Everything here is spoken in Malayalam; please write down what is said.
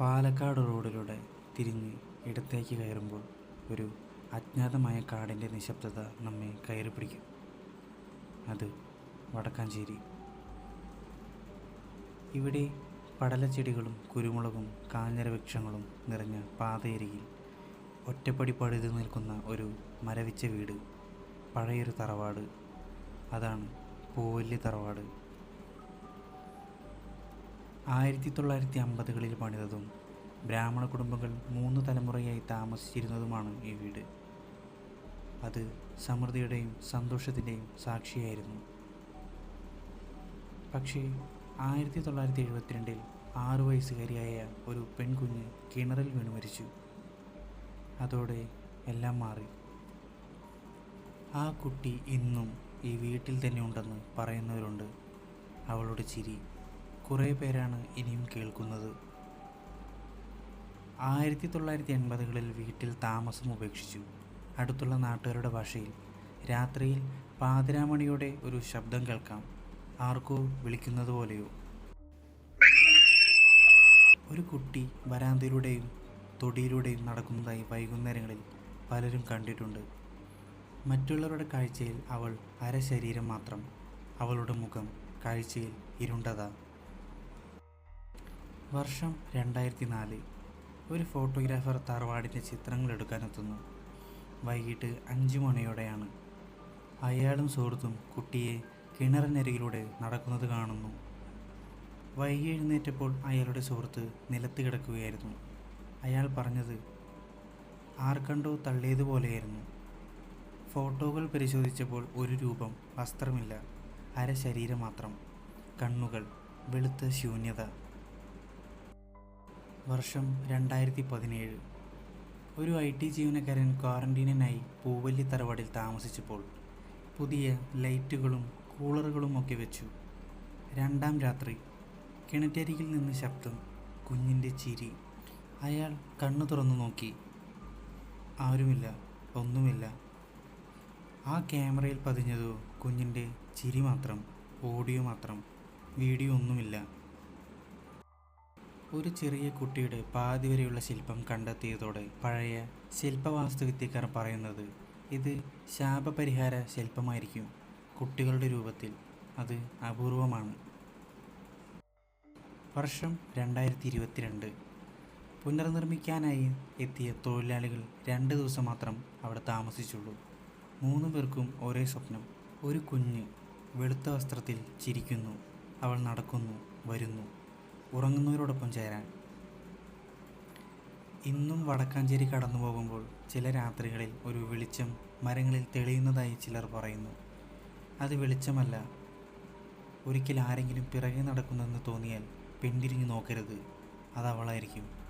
പാലക്കാട് റോഡിലൂടെ തിരിഞ്ഞ് ഇടത്തേക്ക് കയറുമ്പോൾ ഒരു അജ്ഞാതമായ കാടിന്റെ നിശബ്ദത നമ്മെ കയറി പിടിക്കും. അത് വടക്കാഞ്ചേരി. ഇവിടെ പടലച്ചെടികളും കുരുമുളകും കാഞ്ഞരവൃക്ഷങ്ങളും നിറഞ്ഞ പാതയരികിൽ ഒറ്റപ്പടി പഴുതു നിൽക്കുന്ന ഒരു മരവിച്ച വീട് പഴയൊരു തറവാട്. അതാണ് പൂവല്ലി തറവാട്. ആയിരത്തി തൊള്ളായിരത്തി അമ്പതുകളിൽ പണിതതും ബ്രാഹ്മണ കുടുംബങ്ങൾ മൂന്ന് തലമുറയായി താമസിച്ചിരുന്നതുമാണ് ഈ വീട്. അത് സമൃദ്ധിയുടെയും സന്തോഷത്തിന്റെയും സാക്ഷിയായിരുന്നു. പക്ഷേ ആയിരത്തി തൊള്ളായിരത്തി എഴുപത്തിരണ്ടിൽ ആറു വയസ്സുകാരിയായ ഒരു പെൺകുഞ്ഞ് കിണറിൽ വീണു മരിച്ചു. അതോടെ എല്ലാം മാറി. ആ കുട്ടി ഇന്നും ഈ വീട്ടിൽ തന്നെ ഉണ്ടെന്ന് പറയുന്നവരുണ്ട്. അവളുടെ ചിരി കുറേ പേരാണ് ഇനിയും കേൾക്കുന്നത്. ആയിരത്തി തൊള്ളായിരത്തി എൺപതുകളിൽ വീട്ടിൽ താമസം ഉപേക്ഷിച്ചു. അടുത്തുള്ള നാട്ടുകാരുടെ ഭാഷയിൽ രാത്രിയിൽ പാതിരാമണിയോടെ ഒരു ശബ്ദം കേൾക്കാം. ആർക്കോ വിളിക്കുന്നത് പോലെയോ. ഒരു കുട്ടി വരാന്തയിലൂടെയും തൊടിയിലൂടെയും നടക്കുന്നതായി വൈകുന്നേരങ്ങളിൽ പലരും കണ്ടിട്ടുണ്ട്. മറ്റുള്ളവരുടെ കാഴ്ചയിൽ അവൾ അരശരീരം മാത്രം. അവളുടെ മുഖം കാഴ്ചയിൽ ഇരുണ്ടതാ. വർഷം രണ്ടായിരത്തി നാല് ഒരു ഫോട്ടോഗ്രാഫർ തറവാടിന്റെ ചിത്രങ്ങൾ എടുക്കാനെത്തുന്നു. വൈകിട്ട് അഞ്ച് മണിയോടെയാണ്. അയാളും സുഹൃത്തും കുട്ടിയെ കിണറിനരികിലൂടെ നടക്കുന്നത് കാണുന്നു. വൈകി എഴുന്നേറ്റപ്പോൾ അയാളുടെ സുഹൃത്ത് നിലത്ത് കിടക്കുകയായിരുന്നു. അയാൾ പറഞ്ഞത് ആർക്കണ്ടോ തള്ളിയതുപോലെയായിരുന്നു ഫോട്ടോകൾ പരിശോധിച്ചപ്പോൾ ഒരു രൂപം വസ്ത്രമില്ല അര ശരീരം മാത്രം കണ്ണുകൾ വെളുത്ത ശൂന്യത വർഷം രണ്ടായിരത്തി പതിനേഴ് ഒരു ഐ ടി ജീവനക്കാരൻ ക്വാറന്റീനിനായി പൂവല്ലി തറവാടിൽ താമസിച്ചപ്പോൾ പുതിയ ലൈറ്റുകളും കൂളറുകളും ഒക്കെ വെച്ചു. രണ്ടാം രാത്രി കിണറ്റരികിൽ നിന്ന് ശബ്ദം കുഞ്ഞിന്റെ ചിരി അയാൾ കണ്ണു തുറന്നു നോക്കി. ആരുമില്ല ഒന്നുമില്ല. ആ ക്യാമറയിൽ പതിഞ്ഞതോ കുഞ്ഞിന്റെ ചിരി മാത്രം ഓഡിയോ മാത്രം വീഡിയോ ഒന്നുമില്ല. ഒരു ചെറിയ കുട്ടിയുടെ പാതി വരെയുള്ള ശില്പം കണ്ടെത്തിയതോടെ പഴയ ശില്പവാസ്തുവിദ്യക്കാർ പറയുന്നത് ഇത് ശാപപരിഹാര ശില്പമായിരിക്കും. കുട്ടികളുടെ രൂപത്തിൽ അത് അപൂർവമാണ്. വർഷം രണ്ടായിരത്തി ഇരുപത്തിരണ്ട് പുനർനിർമ്മിക്കാനായി എത്തിയ തൊഴിലാളികൾ രണ്ട് ദിവസം മാത്രം അവിടെ താമസിച്ചുള്ളൂ. മൂന്ന് പേർക്കും ഒരേ സ്വപ്നം. ഒരു കുഞ്ഞ് വെളുത്ത വസ്ത്രത്തിൽ ചിരിക്കുന്നു. അവൾ നടക്കുന്നു വരുന്നു. ഉറങ്ങുന്നവരോടൊപ്പം ചേരാൻ. ഇന്നും വടക്കാഞ്ചേരി കടന്നു പോകുമ്പോൾ ചില രാത്രികളിൽ ഒരു വെളിച്ചം മരങ്ങളിൽ തെളിയുന്നതായി ചിലർ പറയുന്നു. അത് വെളിച്ചമല്ല. ഒരിക്കൽ ആരെങ്കിലും പിറകെ നടക്കുന്നെന്ന് തോന്നിയാൽ പിന്തിരിഞ്ഞു നോക്കരുത്. അത് അവളായിരിക്കും.